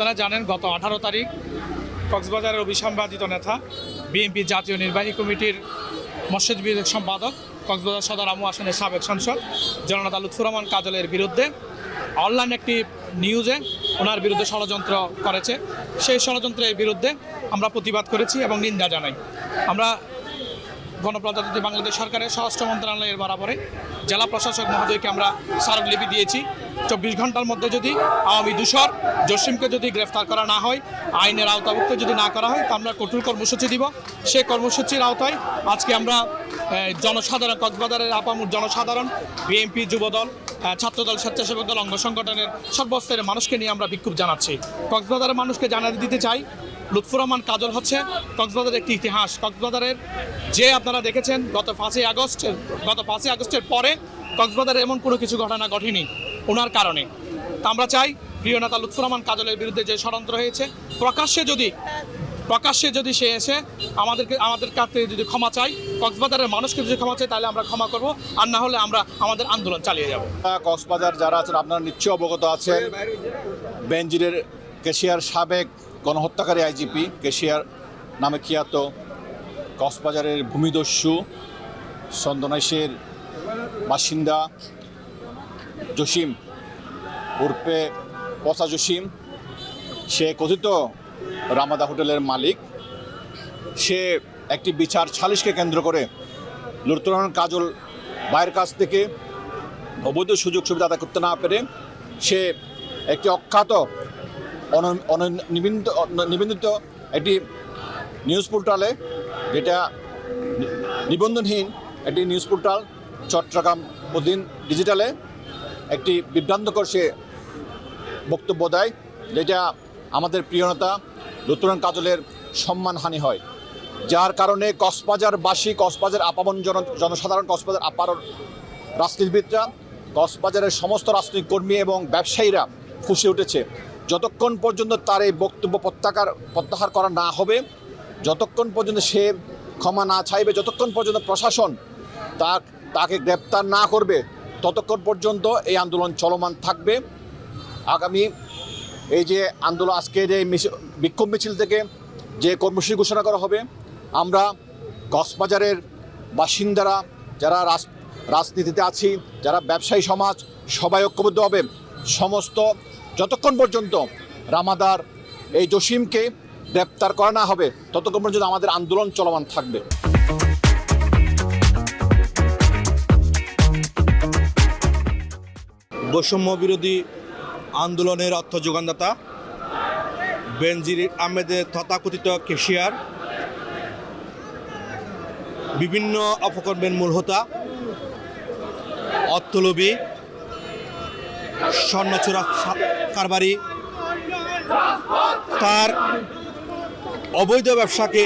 আপনারা জানেন, গত আঠারো তারিখ কক্সবাজারের অবিসংবাদিত নেতা, বিএনপি জাতীয় নির্বাহী কমিটির মৎস্যজীবী সম্পাদক, কক্সবাজার সদর আমু আসনের সাবেক সাংসদ জননেতা লুৎফুর রহমান কাজলের বিরুদ্ধে অনলাইন একটি নিউজে ওনার বিরুদ্ধে ষড়যন্ত্র করেছে। সেই ষড়যন্ত্রের বিরুদ্ধে আমরা প্রতিবাদ করেছি এবং নিন্দা জানাই। আমরা গণপ্রজাতন্ত্রী বাংলাদেশ সরকারের স্বরাষ্ট্র মন্ত্রণালয়ের বরাবরে জেলা প্রশাসক মহোদয়কে আমরা স্মারকলিপি দিয়েছি। চব্বিশ ঘণ্টার মধ্যে যদি আওয়ামী দূষর, জসিমকে যদি গ্রেফতার করা না হয়, আইনের আওতাভুক্ত যদি না করা হয়, তা আমরা কঠোর কর্মসূচি দিব। সে কর্মসূচির আওতায় আজকে আমরা জনসাধারণ, কক্সবাজারের আপামুর জনসাধারণ, বিএনপি যুবদল ছাত্রদল, স্বেচ্ছাসেবক দল, অঙ্গ সংগঠনের সর্বস্তরের মানুষকে নিয়ে আমরা বিক্ষোভ জানাচ্ছি। কক্সবাজারের মানুষকে জানাতে দিতে চাই লুৎফুর রহমান কাজল হচ্ছে কক্সবাজারের একটি ইতিহাস। কক্সবাজারের যে আপনারা দেখেছেন, গত পাঁচই আগস্টের গত পাঁচই আগস্টের পরে কক্সবাজারে এমন কোনো কিছু ঘটনা ঘটেনি ওনার কারণে। তা আমরা চাই প্রিয় নেতা লুৎফুর রহমান কাজলের বিরুদ্ধে যে ষড়যন্ত্র হয়েছে, প্রকাশ্যে যদি প্রকাশ্যে যদি সে এসে আমাদেরকে, আমাদের কাছ থেকে যদি ক্ষমা চাই কক্সবাজারের মানুষকে যদি ক্ষমা চাই তাহলে আমরা ক্ষমা করব, আর না হলে আমরা আমাদের আন্দোলন চালিয়ে যাব। কক্সবাজার যারা আছেন, আপনারা নিশ্চয় অবগত আছেন। বেঞ্জিরের কেশিয়ার সাবেক গণহত্যাকারী আইজিপি কেশিয়ার নামে খ্যাত কক্সবাজারের ভূমিদস্যু চন্দনাইশের বাসিন্দা জসিম উর্পে পচা জসিম। সে কথিত রামাদা হোটেলের মালিক। সে একটি বিচার সালিশকে কেন্দ্র করে লুৎফুর কাজল ভাইয়ের কাছ থেকে অবৈধ সুযোগ সুবিধা আদায় করতে না পেরে সে একটি অখ্যাত নিবন্ধিত একটি নিউজ পোর্টালে যেটা নিবন্ধনহীন একটি নিউজ পোর্টাল চট্টগ্রাম প্রতিদিন ডিজিটালে একটি বিভ্রান্তকর সে বক্তব্য দেয়, যেটা আমাদের প্রিয়নতা লুতুরান কাজলের সম্মানহানি হয়। যার কারণে কক্সবাজারবাসী, কক্সবাজার আপামন জন, জনসাধারণ, কক্সবাজার আপার রাজনীতিবিদরা, কক্সবাজারের সমস্ত রাজনৈতিক কর্মী এবং ব্যবসায়ীরা ফুসে উঠেছে। যতক্ষণ পর্যন্ত তার এই বক্তব্য প্রত্যাহার প্রত্যাহার করা না হবে, যতক্ষণ পর্যন্ত সে ক্ষমা না চাইবে, যতক্ষণ পর্যন্ত প্রশাসন তা, তাকে গ্রেপ্তার না করবে, ততক্ষণ পর্যন্ত এই আন্দোলন চলমান থাকবে। আগামী এই যে আন্দোলন, আজকে যে বিক্ষোভ মিছিল থেকে যে কর্মসূচি ঘোষণা করা হবে, আমরা কক্সবাজারের বাসিন্দারা, যারা রাজ- রাজনীতিতে আছি, যারা ব্যবসায়ী সমাজ, সবাই ঐক্যবদ্ধ হবে। সমস্ত যতক্ষণ পর্যন্ত রামাদার এই জসিমকে গ্রেপ্তার করা না হবে, ততক্ষণ পর্যন্ত আমাদের আন্দোলন চলমান থাকবে। বৈষম্য বিরোধী আন্দোলনের অর্থ যোগানদাতা বেনজির আহমেদের তথাকথিত কেশিয়ার, বিভিন্ন অপকর্মের মূল হোতা, অর্থলোভী স্বর্ণচোরা সা- কারবারি তার অবৈধ ব্যবসাকে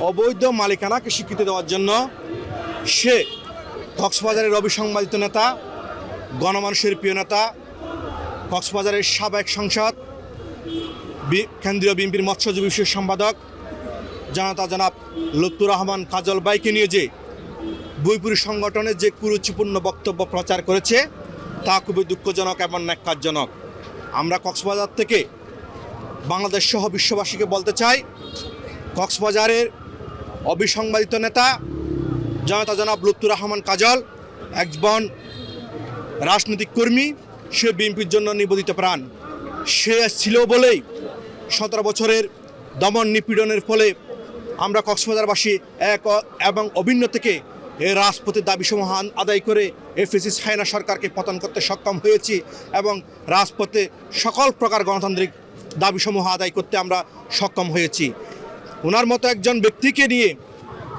অবৈধ মালিকানাকে স্বীকৃতি দেওয়ার জন্য সে কক্সবাজারের অবিসংবাদিত নেতা, গণমানুষের প্রিয় নেতা, কক্সবাজারের সাবেক সংসদ কেন্দ্রীয় বিএনপির মৎস্যজীবী বিশেষ সম্পাদক, জনতা জনাব লুৎফুর রহমান কাজল বাইকে নিয়ে যে বইপুরি সংগঠনের যে কুরুচিপূর্ণ বক্তব্য প্রচার করেছে তা খুবই দুঃখজনক এবং ন্যাক্কারজনক। আমরা কক্সবাজার থেকে বাংলাদেশ সহ বিশ্ববাসীকে বলতে চাই, কক্সবাজারের অবিসংবাদিত নেতা জনতা জনাব লুৎফুর রহমান কাজল, একজন রাজনৈতিক কর্মী, সে বিএনপির জন্য নিবেদিত প্রাণ। সে ছিল বলেই সতেরো বছরের দমন নিপীড়নের ফলে আমরা কক্সবাজারবাসী এক এবং অভিন্ন থেকে এই রাজপথের দাবিসমূহ আন- আদায় করে এফএসি সাইনা সরকারকে পতন করতে সক্ষম হয়েছি এবং রাজপথে সকল প্রকার গণতান্ত্রিক দাবিসমূহ আদায় করতে আমরা সক্ষম হয়েছি। ওনার মতো একজন ব্যক্তিকে নিয়ে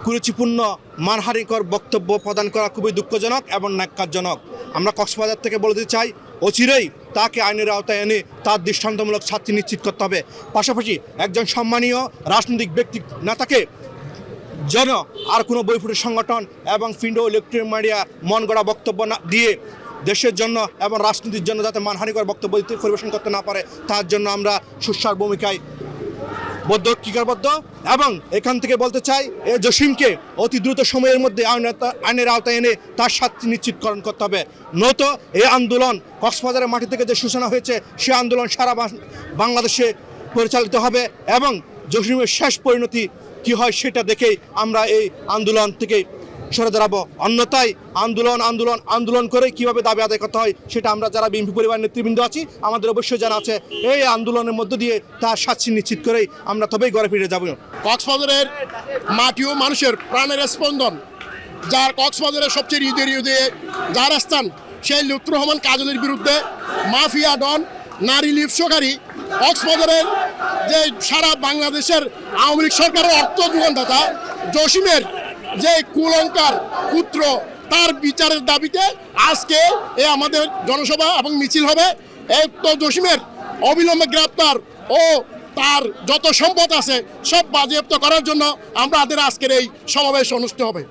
কুরুচিপূর্ণ, মানহানিকর বক্তব্য প্রদান করা খুবই দুঃখজনক এবং ন্যাক্কারজনক। আমরা কক্সবাজার থেকে বলতে চাই, অচিরেই তাকে আইনের আওতায় এনে তার দৃষ্টান্তমূলক শাস্তি নিশ্চিত করতে হবে। পাশাপাশি একজন সম্মানীয় রাজনৈতিক ব্যক্তি নেতাকে যেন আর কোনো বৈফুটের সংগঠন এবং ফিন্ডো ইলেকট্রিক মিডিয়া মন গড়া বক্তব্য না দিয়ে দেশের জন্য এবং রাজনীতির জন্য যাতে মানহানিকর বক্তব্য দিতে পরিবেশন করতে না পারে, তার জন্য আমরা সুস্বার ভূমিকায় বদ্ধ অঙ্গীকারবদ্ধ এবং এখান থেকে বলতে চাই, এ জসিমকে অতি দ্রুত সময়ের মধ্যে আইনের আওতায় এনে তার শাস্তি নিশ্চিতকরণ করতে হবে। নত এই আন্দোলন কক্সবাজারের মাটি থেকে যে সূচনা হয়েছে, সে আন্দোলন সারা বাংলাদেশে পরিচালিত হবে এবং জসিমের শেষ পরিণতি কি হয় সেটা দেখেই আমরা এই আন্দোলন থেকে সরে দাঁড়াবো। অন্যথায় আন্দোলন আন্দোলন আন্দোলন করে কীভাবে দাবি আদায় করতে হয় সেটা আমরা যারা বিএনপি পরিবার নেতৃবৃন্দ আছি, আমাদের অবশ্যই জানা আছে, এই আন্দোলনের মধ্য দিয়ে তার শাস্তি নিশ্চিত করেই আমরা তবেই ঘরে ফিরে যাব। কক্সবাজারের মাটি ও মানুষের প্রাণের স্পন্দন, যার কক্সবাজারের সবচেয়ে হৃদয় হৃদয়ে যার স্থান সেই লুৎফুর রহমান কাজলের বিরুদ্ধে মাফিয়া ডন, নারী লিপ্সকারী কক্সবাজারের যে সারা বাংলাদেশের আওয়ামী লীগ সরকারের অর্থ যোগানদাতা জসিমের যে কুলঙ্কার পুত্র, তার বিচারের দাবিতে আজকে এ আমাদের জনসভা এবং মিছিল হবে। এই তো জসিমের অবিলম্বে গ্রেপ্তার ও তার যত সম্পদ আছে সব বাজেয়াপ্ত করার জন্য আমাদের আজকের এই সমাবেশ অনুষ্ঠিত হবে।